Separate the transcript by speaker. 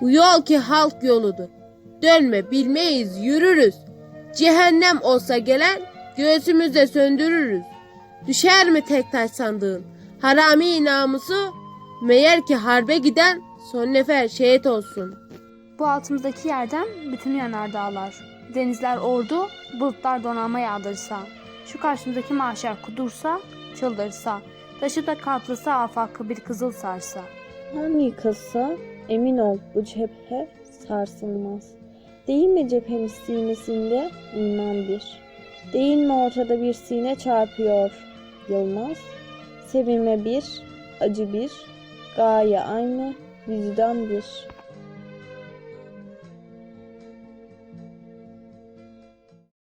Speaker 1: Bu yol ki halk yoludur. Dönme bilmeyiz yürürüz. Cehennem olsa gelen göğsümüzde söndürürüz. Düşer mi tek taş sandığın harami namusu? Meğer ki harbe giden son nefer şehit olsun.
Speaker 2: Bu altımızdaki yerden bütün yanar dağlar. Denizler ordu, bulutlar donanma yağdırsa. Şu karşımızdaki mahşer kudursa, çıldırsa. Taşı da katlasa afakı bir kızıl sarsa.
Speaker 3: Han yıkılsa emin ol bu cephe sarsılmaz. Değil mi cephemiz sinesinde iman bir? Değil mi ortada bir sine çarpıyor yılmaz? Sevinme bir, acı bir, gaye aynı, vicdan bir.